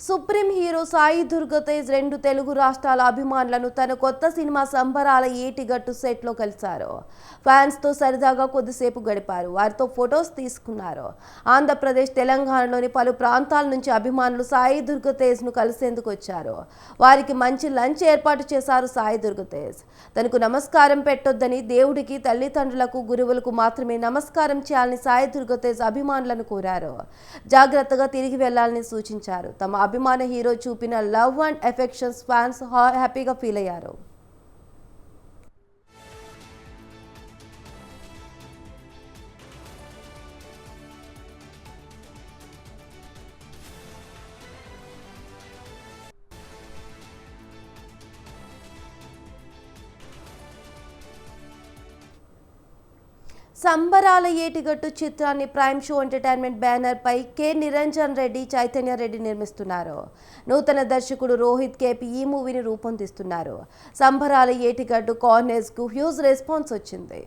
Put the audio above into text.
Supreme hero Sai Durgatej రెండు తెలుగు రాష్ట్రాల అభిమానులను తన కొత్త సినిమా సంబరాల ఏటిగట్టు సెట్లో కలిశారు. ఫ్యాన్స్తో సరదాగా కొద్దిసేపు గడిపారు. వారితో ఫొటోస్ తీసుకున్నారు. ఆంధ్రప్రదేశ్ తెలంగాణలోని పలు ప్రాంతాల నుంచి అభిమానులు సాయి దుర్గతేజ్ను కలిసేందుకు వచ్చారు. వారికి మంచి లంచ్ ఏర్పాటు చేశారు సాయి దుర్గతేజ్ తనకు నమస్కారం పెట్టొద్దని దేవుడికి తల్లిదండ్రులకు గురువులకు మాత్రమే నమస్కారం చేయాలని సాయి దుర్గతేజ్ అభిమానులను కోరారు. జాగ్రత్తగా తిరిగి వెళ్ళాలని సూచించారు. తమ అభిమాన హీరో చూపిన లవ్ అండ్ ఎఫెక్షన్స్ ఫ్యాన్స్ హ్యాపీగా ఫీల్ అయ్యారు. సంబరాల ఏటిగట్టు చిత్రాన్ని ప్రైమ్ షో ఎంటర్టైన్మెంట్ బ్యానర్ పై కె. నిరంజన్ రెడ్డి చైతన్య రెడ్డి నిర్మిస్తున్నారు. నూతన దర్శకుడు రోహిత్ కేపి ఈ మూవీని రూపొందిస్తున్నారు. సంబరాల ఏటిగట్టు కార్నర్స్కు హ్యూజ్ రెస్పాన్స్ వచ్చింది.